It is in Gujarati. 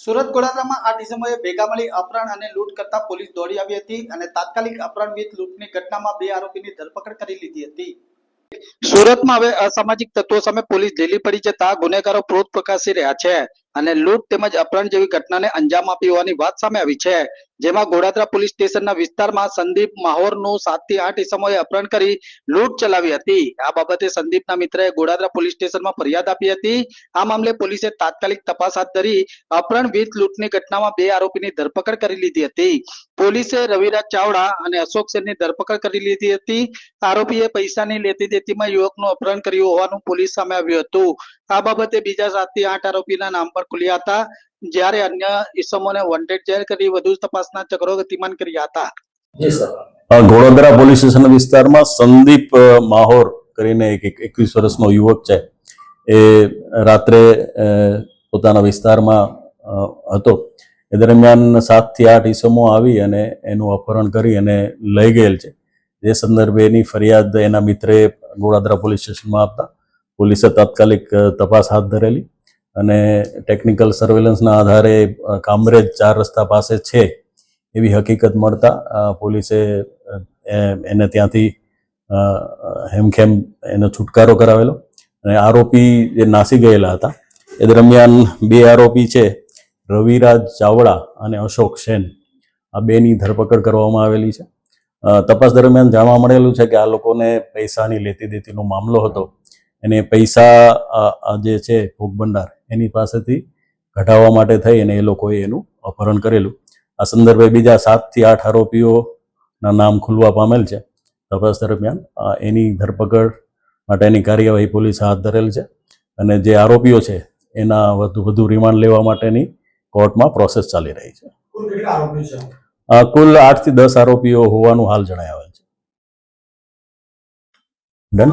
સુરત ગોડાદરામાં આ ડિસેમ્બરે ભેગા મળી અપહરણ અને લૂંટ કરતા પોલીસ દોડી આવી હતી અને તાત્કાલિક અપહરણ વિથ લૂંટની ઘટનામાં બે આરોપીની ધરપકડ કરી લીધી હતી. સુરતમાં હવે અસામાજિક તત્વો સામે પોલીસ ઢીલી પડી જતા ગુનેગારો ક્રોધ પ્રકાશી રહ્યા છે અને લૂંટ તેમજ અપહરણ જેવી ઘટનાને અંજામ આપી હોવાની વાત સામે આવી છે. જેમાં ગોડાદરા પોલીસ સ્ટેશનના વિસ્તારમાં સંદીપ માહોરનું સાતથી આઠ ઇસમોએ અપહરણ કરી લૂંટ ચલાવી હતી. આ બાબતે સંદીપના મિત્રએ ગોડાદરા પોલીસ સ્ટેશનમાં ફરિયાદ આપી હતી. આ મામલે પોલીસે તાત્કાલિક તપાસ હાથ ધરી અપહરણ વિથ લૂંટની ઘટનામાં બે આરોપીની ધરપકડ કરી લીધી હતી. પોલીસે રવિરાજ ચાવડા અને અશોક સેનની ધરપકડ કરી લીધી હતી. આરોપીએ પૈસાની લેતી દેતીમાં યુવકનું અપહરણ કર્યું હોવાનું પોલીસ સામે આવ્યું હતું. આ બાબતે બીજા સાતથી આઠ આરોપીના નામ પર ખુલ્યા હતા. જ્યારે અન્ય ઇસમોને વોન્ટેડ જાહેર કરી, વધુ તપાસના ચક્રો ગતિમાન કર્યા હતા. ઘોડોદરા પોલીસ સ્ટેશન વિસ્તારમાં સંદીપ માહોર કરીને એક, એક- એકવીસ વર્ષનો યુવક છે. એ રાત્રે પોતાના વિસ્તારમાં હતો. એ દરમિયાન સાતથી આઠ ઈસમો આવી અને એનું અપહરણ કરી અને લઈ ગયેલ છે. જે સંદર્ભે એની ફરિયાદ એના મિત્રે ગોડાદરા પોલીસ સ્ટેશનમાં આપતા. પોલીસે તાત્કાલિક તપાસ હાથ ધરેલી. અને ટેકનિકલ સર્વેલન્સના આધારે કામરેજ ચાર રસ્તા પાસે છે એવી હકીકત મળતા પોલીસે એને ત્યાંથી હેમખેમ એનો છુટકારો કરાવેલો. અને આરોપી જે નાસી ગયેલા હતા, એ દરમિયાન બે આરોપી છે, રવિરાજ ચાવડા અને અશોક સેન. આ બેની ધરપકડ કરવામાં આવેલી છે. તપાસ દરમિયાન જાણવા મળેલું છે કે આ લોકોને પૈસાની લેતી દેતીનો મામલો હતો. એને પૈસા જે છે ભોગ ભંડાર એની પાસેથી ઘટાડવા માટે થઈ અને એ લોકોએ એનું અપહરણ કરેલું. આ સંદર્ભે બીજા સાતથી આઠ આરોપીઓના નામ ખુલવા પામેલ છે. તપાસ દરમિયાન એની ધરપકડ માટેની કાર્યવાહી પોલીસ હાથ ધરેલ છે અને જે આરોપીઓ છે એના વધુ વધુ રિમાન્ડ લેવા માટેની કોર્ટમાં પ્રોસેસ ચાલી રહી છે. કુલ કેટલા આરોપીઓ છે? અ, કુલ આઠ દસ આરોપીઓ હોવાનું હાલ જણાવેલ છે. ડન?